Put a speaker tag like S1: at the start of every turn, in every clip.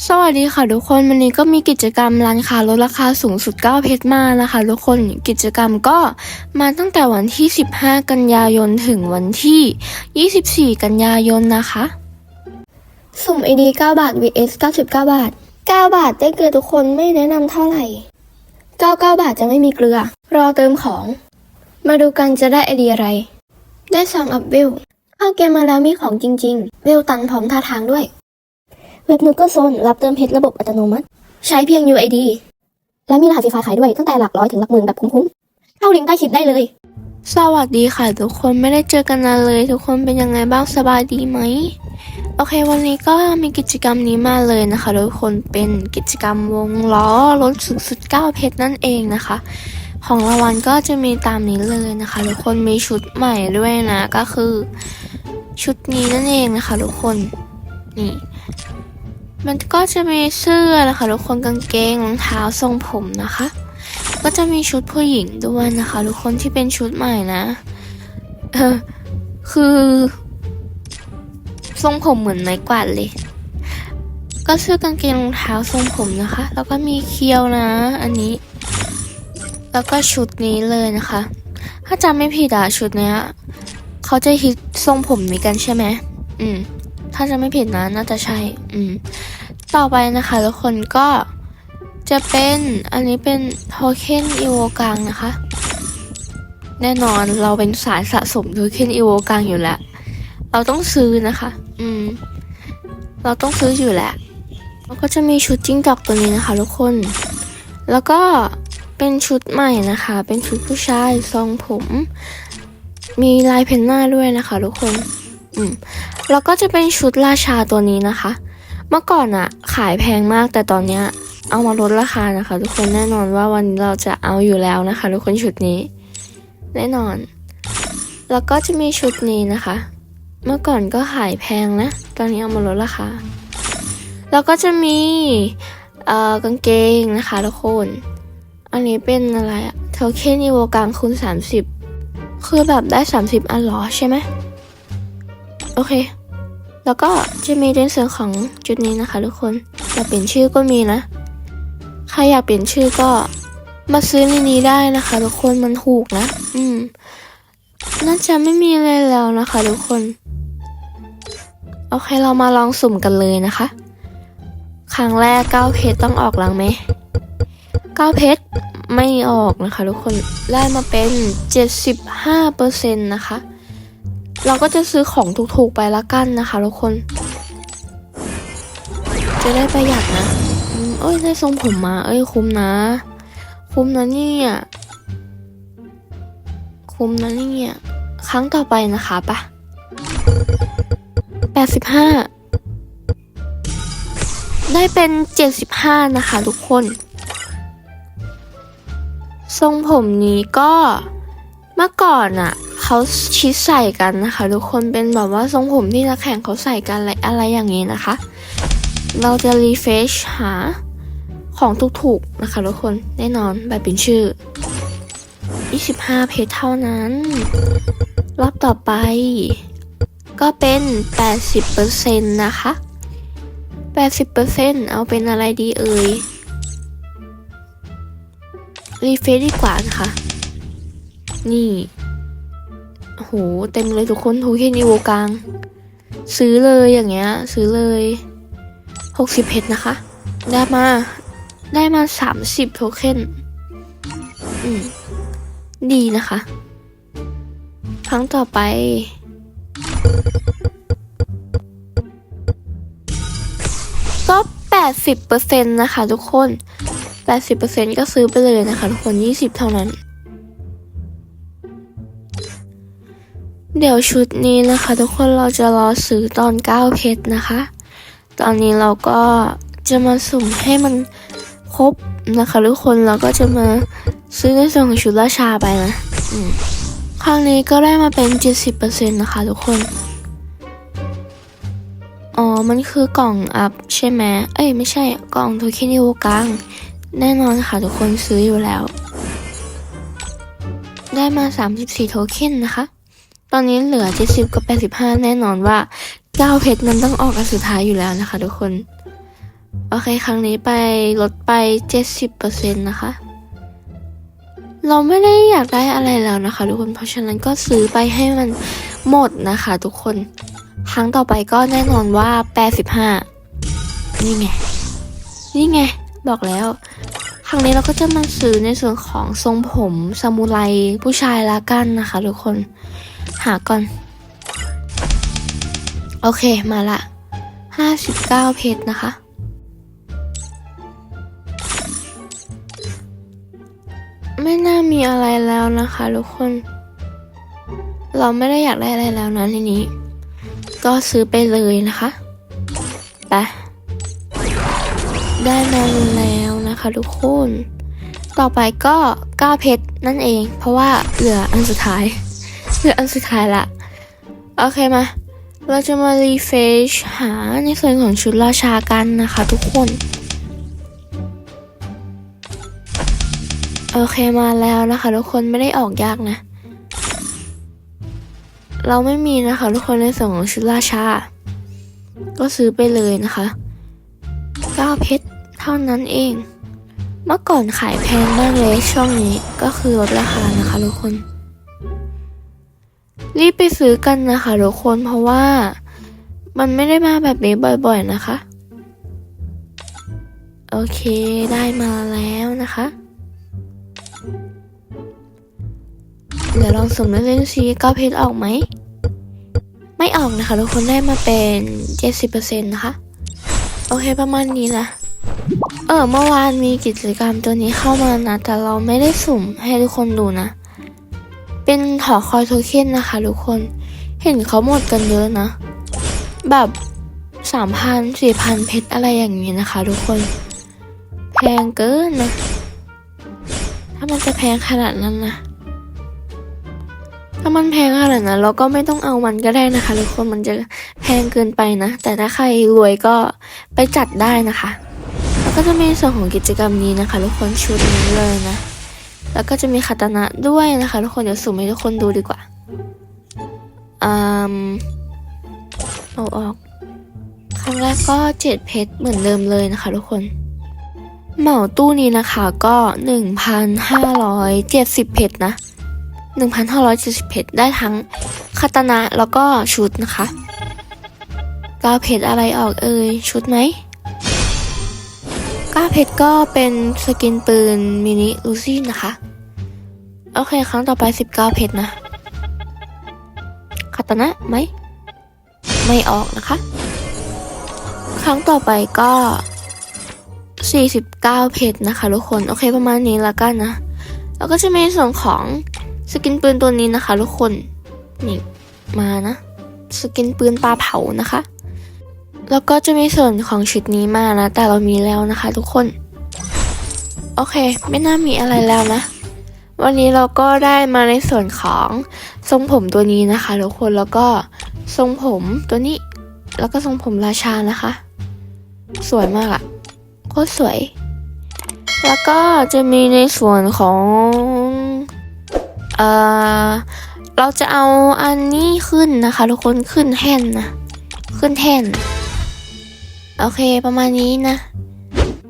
S1: สวัสดีค่ะทุกคนวันนี้ก็มีกิจกรรมร้านค้าลดราคาสูงสุด 9 เพชรมานะคะ ทุกคนกิจกรรมก็มาตั้งแต่วันที่ 15 กันยายนถึงวันที่ 24 กันยายนนะคะ สุ่ม ID 9 บาท vs 99 บาท 9 บาทได้เกลือทุกคนไม่แนะนำเท่าไหร่ 99 บาทจะไม่มีเกลือ รอเติมของ มาดูกันจะได้ไอเดียอะไร ได้ซองอัพเวลเข้าเกมมาแล้วมีของจริง ๆ เวลตันพร้อมท่าทางด้วย เว็บนูก็โซนรับเติมเพชรระบบอัตโนมัติ ใช้เพียง UID และมีรหัสไฟล์ขายด้วยตั้งแต่หลักร้อยถึงหลักหมื่นแบบคุ้มๆ เข้าลิงก์ใต้คลิปได้เลย สวัสดีค่ะทุกคนไม่ได้เจอกันนานเลย ทุกคนเป็นยังไงบ้างสบายดีไหม โอเค วันนี้ก็มีกิจกรรมนี้มาเลยนะคะ ทุกคนเป็นกิจกรรมวงล้อลดสูงสุด9เพชรนั่นเองนะคะของรางวัลก็จะมีตามนี้เลยนะคะ ทุกคนมีชุดใหม่ด้วยนะก็คือ ชุดนี้นั่นเองนะคะ ทุกคนนี่ มันก็จะมีเสื้อนะคะทุกคนกางเกงรองเท้าทรงผมนะคะ ก็จะมีชุดผู้หญิงด้วยนะคะทุกคนที่เป็นชุดใหม่นะเออคือ ทรงผมเหมือนไม้กวาดเลย ก็เสื้อกางเกงรองเท้าทรงผมนะคะ แล้วก็มีเคียวนะ อันนี้ แล้วก็ชุดนี้เลยนะคะ ถ้าจำไม่ผิดอะชุดเนี้ยเขาจะฮิตทรงผมนี้กันใช่ไหมอืมถ้าจะไม่ผิดนะน่าจะใช่ อืม ต่อไปนะคะทุกคนก็จะเป็นอันนี้เป็นโทเค็นอีโวกังนะคะ แน่นอนเราเป็นสายสะสมโทเค็นอีโวกังอยู่แล้ว เราต้องซื้อนะคะ อืม เราต้องซื้ออยู่แหละแล้วก็จะมีชุดจิ้งจอกตัวนี้นะคะ ทุกคน แล้วก็เป็นชุดใหม่นะคะ เป็นชุดผู้ชายทรงผม มีลายเพนหน้าด้วยนะคะ ทุกคน อืม แล้วก็จะเป็นชุดราชาตัวนี้นะคะ เมื่อก่อนอะขายแพงมากแต่ตอนเนี้ยเอามาลดราคานะคะ ทุกคนแน่นอนว่าวันนี้เราจะเอาอยู่แล้วนะคะ ทุกคนชุดนี้ แน่นอน แล้วก็จะมีชุดนี้นะคะ เมื่อก่อนก็ขายแพงนะ ตอนนี้เอามาลดราคาแล้วก็จะมีเอ่อกางเกงนะคะทุกคนอันนี้เป็นอะไรอะเทลเคนอีโวกลางคูณ30 คือแบบได้ 30 อันหรอใช่ไหมโอเค แล้วก็จะมีในส่วนของจุดนี้นะคะ ทุกคนอยากเปลี่ยนชื่อก็มีนะ ใครอยากเปลี่ยนชื่อก็มาซื้อในนี้ได้นะคะ ทุกคนมันถูกนะ อืม น่าจะไม่มีอะไรแล้วนะคะ ทุกคน โอเคเรามาลองสุ่มกันเลยนะคะ ครั้งแรก9เพชรต้องออกหลังไหม9เพชรไม่ออกนะคะ ทุกคน ได้มาเป็น 75%นะคะ เราก็จะซื้อของถูกๆไปละกันนะคะทุกคน จะได้ประหยัดนะเอ้ยได้ทรงผมมา เอ้ยคุ้มนะ คุ้มนะเนี่ยคุ้มนะเนี่ยครั้งต่อไปนะคะปะแปดสิบห้าได้เป็นเจ็ดสิบห้านะคะทุกคน ทรงผมนี้ก็เมื่อก่อนอะ เขาชิดใส่กันนะคะ ทุกคนเป็นแบบว่าทรงผมที่นักแข่งเขาใส่กันอะไรอะไรอย่างนี้นะคะ เราจะรีเฟชหาของถูกๆนะคะทุกคนแน่นอนแบบเป็นชื่อ 25 เพจเท่านั้น รอบต่อไป ก็เป็น 80%นะคะ 80%เอาเป็นอะไรดีเอ่ยรีเฟซดีกว่านะคะ นี่ โอ้โหเต็มเลยทุกคนโทเค็นอีโวกลาง ซื้อเลยอย่างเงี้ย ซื้อเลย60เพชรนะคะ ได้มาได้มา30โทเค็นอืมดีนะคะ ครั้งต่อไปก็80%นต์นะคะทุกคน80%ก็ซื้อไปเลยนะคะทุกคน20เท่านั้น เดี๋ยวชุดนี้นะคะ ทุกคนเราจะรอซื้อตอน9เพชรนะคะ ตอนนี้เราก็จะมาสุ่มให้มันครบนะคะ ทุกคนเราก็จะมาซื้อในส่วนของชุดราชาไปนะครั้งนี้ก็ได้มาเป็น 70%นะคะ ทุกคน อ๋อ มันคือกล่องอัพใช่ไหมเอ้ยไม่ใช่กล่องโทเค็นอีโวกลางแน่นอนค่ะ ทุกคนซื้ออยู่แล้ว ได้มา 34 โทเค็นนะคะ ตอนนี้เหลือ70กับ85แน่นอนว่า9เพชรนั้นต้องออกอันสุดท้ายอยู่แล้วนะคะ ทุกคน โอเค ครั้งนี้ไปลดไป70%นะคะ เราไม่ได้อยากได้อะไรแล้วนะคะ ทุกคน เพราะฉะนั้นก็ซื้อไปให้มันหมดนะคะ ทุกคน ครั้งต่อไปก็แน่นอนว่า85นี่ไง นี่ไง บอกแล้วครั้งนี้เราก็จะมาซื้อในส่วนของทรงผมซามูไรผู้ชายละกันนะคะ ทุกคน หาก่อน โอเคมาละ 59 เพชรนะคะ ไม่น่ามีอะไรแล้วนะคะทุกคน เราไม่ได้อยากได้อะไรแล้วนะทีนี้ ก็ซื้อไปเลยนะคะ ไป ได้มาแล้วนะคะทุกคน ต่อไปก็ 9 เพชรนั่นเอง เพราะว่าเหลืออันสุดท้าย เหลืออันสุดท้ายละ โอเคมา เราจะมารีเฟชหาในส่วนของชุดราชากันนะคะทุกคน โอเคมาแล้วนะคะทุกคนไม่ได้ออกยากนะ เราไม่มีนะคะทุกคนในส่วนของชุดราชา ก็ซื้อไปเลยนะคะ9เพชรเท่านั้นเอง เมื่อก่อนขายแพงมากเลยช่วงนี้ก็คือลดราคานะคะทุกคน รีบไปซื้อกันนะคะทุกคนเพราะว่ามันไม่ได้มาแบบนี้บ่อยๆนะคะ โอเคได้มาแล้วนะคะ เดี๋ยวลองสุ่มเล่นๆซิเก้าเพชรออกไหม ไม่ออกนะคะทุกคนได้มาเป็นเจ็ดสิบเปอร์เซ็นต์นะคะ โอเคประมาณนี้นะเออเมื่อวานมีกิจกรรมตัวนี้เข้ามานะ แต่เราไม่ได้สุ่มให้ทุกคนดูนะ เป็นหอคอยโทเค็นนะคะทุกคน เห็นเขาหมดกันเยอะนะ แบบสามพันสี่พันเพชรอะไรอย่างนี้นะคะทุกคน แพงเกินนะ ถ้ามันจะแพงขนาดนั้นนะถ้ามันแพงขนาดนั้นเราก็ไม่ต้องเอามันก็ได้นะคะทุกคนมันจะแพงเกินไปนะ แต่ถ้าใครรวยก็ไปจัดได้นะคะ แล้วก็จะมีส่วนของกิจกรรมนี้นะคะทุกคนชุดนี้เลยนะ แล้วก็จะมีคาตานะด้วยนะคะ ทุกคนเดี๋ยวสุ่มให้ทุกคนดูดีกว่าอืมเอาออกครั้งแรกก็เจ็ดเพชรเหมือนเดิมเลยนะคะ ทุกคน เหมาตู้นี้นะคะก็หนึ่งพันห้าร้อยเจ็ดสิบเพชรนะหนึ่งพันห้าร้อยเจ็ดสิบเพชรได้ทั้งคาตานะแล้วก็ชุดนะคะเก้าเพชรอะไรออกเอ่ยชุดไหม ก้าเพชรก็เป็นสกินปืนมินิลูซี่นะคะ โอเค ครั้งต่อไปสิบเก้าเพชรนะคาตานะไหม ไม่ออกนะคะ ครั้งต่อไปก็ 49 เพชรนะคะทุกคน โอเคประมาณนี้ล้วกันนะ แล้วก็จะมีส่วนของสกินปืนตัวนี้นะคะทุกคน นี่มานะ สกินปืนปลาเผานะคะ แล้วก็จะมีส่วนของชุดนี้มานะ แต่เรามีแล้วนะคะ ทุกคน โอเค ไม่น่ามีอะไรแล้วนะ วันนี้เราก็ได้มาในส่วนของทรงผมตัวนี้นะคะทุกคนแล้วก็ทรงผมตัวนี้ แล้วก็ทรงผมราชานะคะ สวยมากอะโคตรสวย แล้วก็จะมีในส่วนของเอ่อเราจะเอาอันนี้ขึ้นนะคะ ทุกคนขึ้นแท่นนะ ขึ้นแท่น โอเคประมาณนี้นะ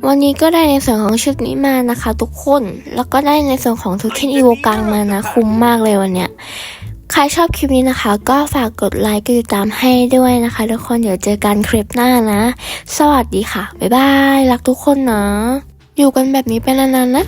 S1: วันนี้ก็ได้ในส่วนของชุดนี้มานะคะ ทุกคน แล้วก็ได้ในส่วนของทุกเทนอีโวกังมานะ คุ้มมากเลยวันเนี้ยใครชอบคลิปนี้นะคะ ก็ฝากกดไลค์กดติดตามให้ด้วยนะคะ ทุกคนเดี๋ยวเจอกันคลิปหน้านะ สวัสดีค่ะ บ๊ายบาย รักทุกคนนะ อยู่กันแบบนี้ไปนานๆนะ